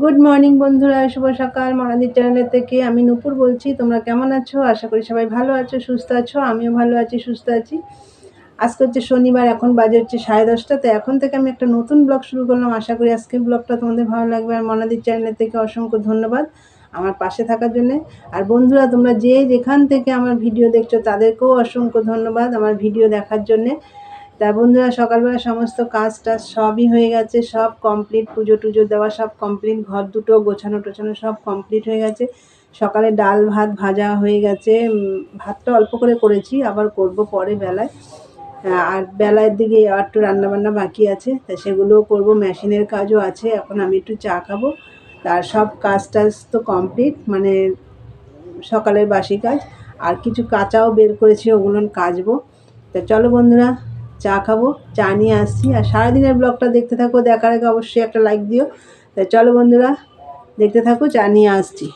Good morning বন্ধুরা। শুভ সকাল। মনাদির চ্যানেলের থেকে আমি নূপুর বলছি। তোমরা কেমন আছো? আশা করি সবাই ভালো আছো, সুস্থ আছো। আমিও ভালো আছি, সুস্থ আছি। আজকে হচ্ছে শনিবার, এখন বাজে হচ্ছে সাড়ে দশটা। তো এখন থেকে আমি একটা নতুন ব্লগ শুরু করলাম। আশা করি আজকে ব্লগটা তোমাদের ভালো লাগবে। আর মনাদির চ্যানেলের থেকে অসংখ্য ধন্যবাদ আমার পাশে থাকার জন্যে। আর বন্ধুরা, তোমরা যে যেখান থেকে আমার ভিডিও দেখছ, তাদেরকেও অসংখ্য ধন্যবাদ আমার ভিডিও দেখার জন্যে। তা বন্ধুরা, সকালবেলা সমস্ত কাজ টাজ সবই হয়ে গেছে, সব কমপ্লিট পুজো টুজো দেওয়া সব কমপ্লিট ঘর দুটো গোছানো টোছানো সব কমপ্লিট হয়ে গেছে। সকালে ডাল ভাত ভাজা হয়ে গেছে ভাতটা অল্প করে করেছি, আবার করব পরে বেলায়। আর বেলার দিকে একটু রান্নাবান্না বাকি আছে, তা সেগুলোও করব, মেশিনের কাজও আছে, এখন আমি একটু চা খাব। তার সব কাজ টাজ তো কমপ্লিট মানে সকালের বাসি কাজ, আর কিছু কাঁচাও বের করেছি, ওগুলো কাচবো। তা চলো বন্ধুরা চা খাব, চা নিয়ে আসছি। আর সারাদিনের ব্লগটা দেখতে থাকো, দেখার আগে অবশ্যই একটা লাইক দিও। তা চলো বন্ধুরা, দেখতে থাকো, চা নিয়ে আসছি।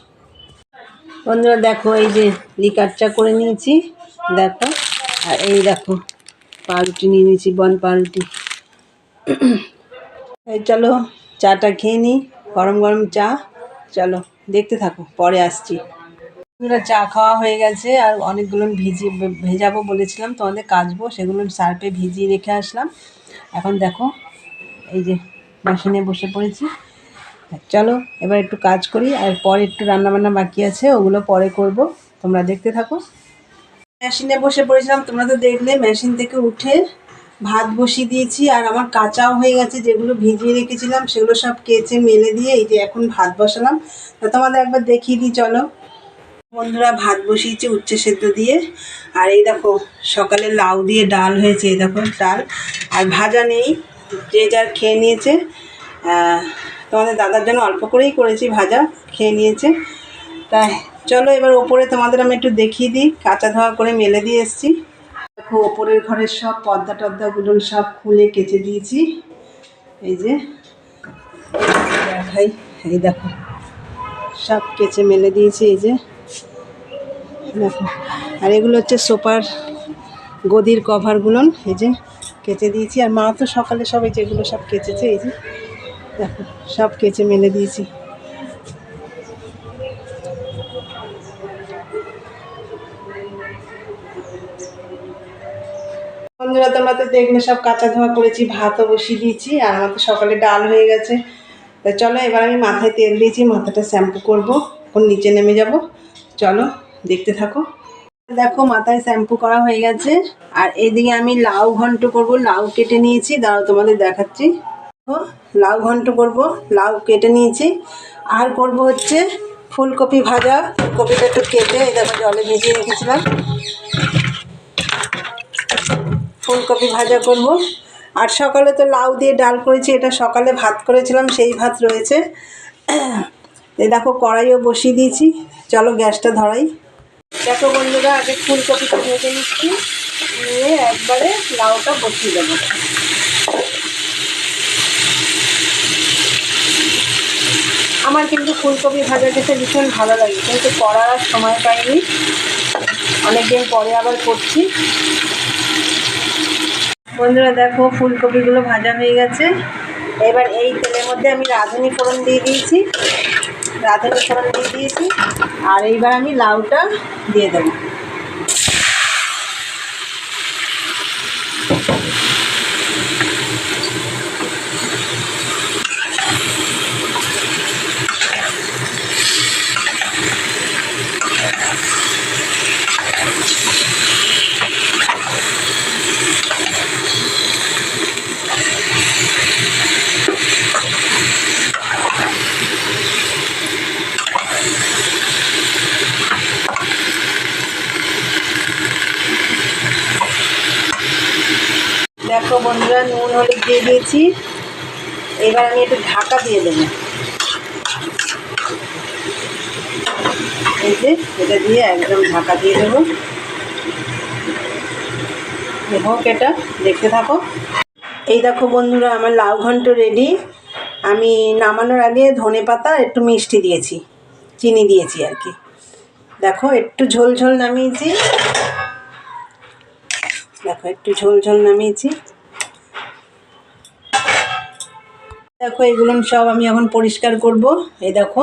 বন্ধুরা, দেখো এই যে লিকার চা করে নিয়েছি, দেখো। আর এই দেখো, পাউরুটি নিয়ে নিয়েছি, বন পাউরুটি। এই চলো, চাটা খেয়ে নিই, গরম গরম চা। চলো, দেখতে থাকো, পরে আসছি। বন্ধুরা চা খাওয়া হয়ে গেছে, আর অনেকগুলো ভিজিয়ে ভেজাবো বলেছিলাম তোমাদের কাচবো, সেগুলো সার্ফে ভিজিয়ে রেখে আসলাম। এখন দেখো, এই যে মেশিনে বসে পড়েছি। চলো, এবার একটু কাজ করি, আর পরে একটু রান্নাবান্না বাকি আছে, ওগুলো পরে করব। তোমরা দেখতে থাকো। মেশিনে বসে পড়েছিলাম, তোমরা তো দেখলে, মেশিন থেকে উঠে ভাত বসিয়ে দিয়েছি, আর আমার কাঁচাও হয়ে গেছে, যেগুলো ভিজিয়ে রেখেছিলাম, সেগুলো সব কেচে মেলে দিয়ে এই যে এখন ভাত বসালাম। তা তোমাদের একবার দেখিয়ে দিই, চলো। বন্ধুরা ভাত বসিয়েছি উচ্ছে সেদ্ধ দিয়ে। আর এই দেখো, সকালে লাউ দিয়ে ডাল হয়েছে, এই দেখো ডাল। আর ভাজা নেই, যে যার খেয়ে নিয়েছে তোমাদের দাদার জন্য অল্প করেই করেছি ভাজা, খেয়ে নিয়েছে। তাই, চলো এবার ওপরে তোমাদের আমি একটু দেখিয়ে দিই, কাঁচা ধোয়া করে মেলে দিয়ে এসেছি। দেখো, ওপরের ঘরের সব পর্দা টর্দাগুলো সব খুলে কেচে দিয়েছি। এই যে, দেখাই, এই দেখো, সব কেচে মেলে দিয়েছি, এই যে। দেখো আর এগুলো হচ্ছে সোপার গদির কভারগুলো, এই যে কেচে দিয়েছি। আর মা তো সকালে সব এই যেগুলো সব কেচেছে, এই যে দেখো, সব কেচে মেলে দিয়েছি। বন্ধুরা, তোমরা তো দেখলে সব কাঁচা ধোয়া করেছি, ভাতও বসিয়ে দিয়েছি, আর আমার তো সকালে ডাল হয়ে গেছে। তা চলো, এবার আমি মাথায় তেল দিয়েছি, মাথাটা শ্যাম্পু করব, এখন নিচে নেমে যাব। চলো। দেখতে থাকো। দেখো মাথায় শ্যাম্পু করা হয়ে গেছে। আর এদিকে আমি লাউ ঘন্ট করব। লাউ কেটে নিয়েছি। দাঁড়াও তোমাদের দেখাচ্ছি। দেখো, লাউ ঘন্ট করব। লাউ কেটে নিয়েছি। আর করব হচ্ছে ফুলকপি ভাজা। ফুলকপিটা একটু কেটে দেখো জলে ভিজিয়ে রেখেছিলাম। ফুলকপি ভাজা করব। আর সকালে তো লাউ দিয়ে ডাল করেছি। এটা সকালে ভাত করেছিলাম সেই ভাত রয়েছে। এই দেখো কড়াইও বসিয়ে দিয়েছি। চলো গ্যাসটা ধরাই। দেখো বন্ধুরা, আগে ফুলকপিটা ভেজে নিচ্ছি। নিয়ে একবারে লাউটা বসিয়ে দেবো। আমার কিন্তু ফুলকপি ভাজা খেতে ভীষণ ভালো লাগে, কিন্তু করার আর সময় পাইনি। অনেকদিন পরে আবার করছি। বন্ধুরা, দেখো ফুলকপিগুলো ভাজা হয়ে গেছে। এবার এই তেলের মধ্যে আমি রাঁধুনি ফোড়ন দিয়ে দিয়েছি। রাঁধুনি ফোড়ন দিয়ে দিয়েছি আর এইবার আমি লাউটা দিয়ে দেবো। দেখো বন্ধুরা নুন, হলুদ দিয়ে দিয়েছি। এবার আমি একটু ঢাকা দিয়ে দেবো। এই যে, এটা দিয়ে একদম ঢাকা দিয়ে দেবো। হোক এটা দেখতে থাকো। এই দেখো বন্ধুরা, আমার লাউ ঘন্ট রেডি আমি নামানোর আগে ধনে পাতা, একটু মিষ্টি দিয়েছি, চিনি দিয়েছি আর কি। দেখো, একটু ঝোল ঝোল নামিয়েছি। দেখো, একটু ঝোল ঝোল নামিয়েছি। দেখো, এগুলো সব আমি এখন পরিষ্কার করব। এই দেখো,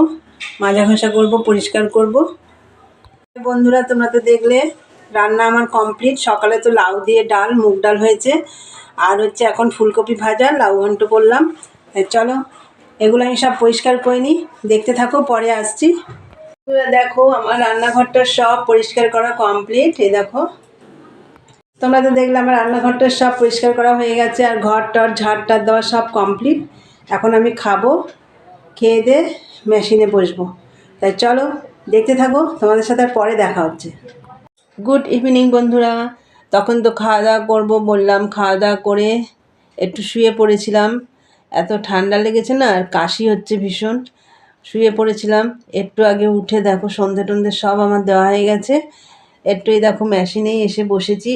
মাজা ঘষা করব, পরিষ্কার করব। বন্ধুরা, তোমরা তো দেখলে, রান্না আমার কমপ্লিট সকালে তো লাউ দিয়ে ডাল, মুগ ডাল হয়েছে। আর হচ্ছে এখন ফুলকপি ভাজা, লাউ ঘন্ট করলাম। চলো, এগুলো আমি সব পরিষ্কার করে নিই। দেখতে থাকো, পরে আসছি। দেখো, আমার রান্নাঘরটা সব পরিষ্কার করা কমপ্লিট এই দেখো, তোমরা তো দেখলে, আমার রান্নাঘরটা সব পরিষ্কার করা হয়ে গেছে। আর ঘর টর, ঝাড় টাড় দেওয়া সব কমপ্লিট এখন আমি খাব, খেয়ে দিয়ে মেশিনে বসবো। তাই চলো, দেখতে থাকো, তোমাদের সাথে আর পরে দেখা হচ্ছে। গুড ইভিনিং বন্ধুরা। তখন তো খাওয়া দাওয়া করব বললাম, খাওয়া দাওয়া করে একটু শুয়ে পড়েছিলাম। এত ঠান্ডা লেগেছে না, আর কাশি হচ্ছে ভীষণ। শুয়ে পড়েছিলাম, একটু আগে উঠে দেখো সন্ধে টন্ধে সব আমার দেওয়া হয়ে গেছে। একটু এই দেখো মেশিনেই এসে বসেছি।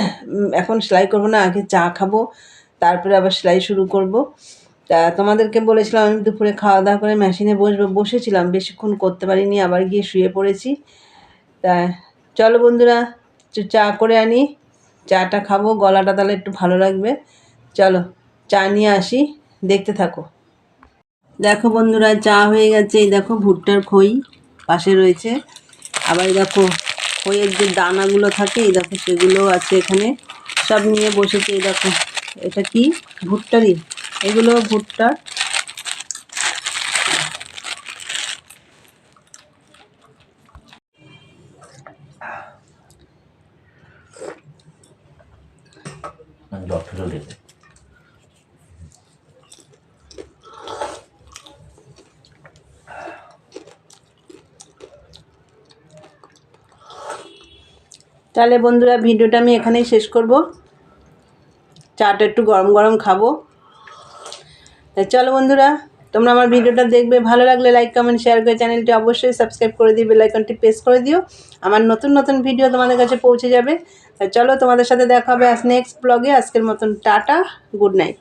এখন সেলাই করব না, আগে চা খাব, তারপরে আবার সেলাই শুরু করব। তা তোমাদেরকে বলেছিলাম, আমি দুপুরে খাওয়া দাওয়া করে মেশিনে বসবো, বসেছিলাম, বেশিক্ষণ করতে পারিনি, আবার গিয়ে শুয়ে পড়েছি। তা চলো বন্ধুরা চা করে আনি, চাটা খাব, গলাটা তাহলে একটু ভালো লাগবে। চলো, চা নিয়ে আসি, দেখতে থাকো। দেখো বন্ধুরা, চা হয়ে গেছে, এই দেখো ভুট্টার খই পাশে রয়েছে। আবার দেখো খইয়ের যে দানাগুলো থাকে, এই দেখো সেগুলো আছে এখানে। সব নিয়ে বসেছে, এই দেখো, এটা কি? ভুট্টারই। এগুলো ভুট্টা। তাহলে বন্ধুরা ভিডিওটা আমি এখানেই শেষ করব। চাটা একটু গরম গরম খাব। চলো বন্ধুরা, তোমরা আমার ভিডিওটা দেখবে। ভালো লাগলে লাইক কমেন্ট শেয়ার করে চ্যানেলটি অবশ্যই সাবস্ক্রাইব করে দিবে বেল আইকনটি প্রেস করে দিও। আমার নতুন নতুন ভিডিও তোমাদের কাছে পৌঁছে যাবে। তা চলো তোমাদের সাথে দেখা হবে আজ নেক্সট ব্লগে আজকের মতন টাটা গুড নাইট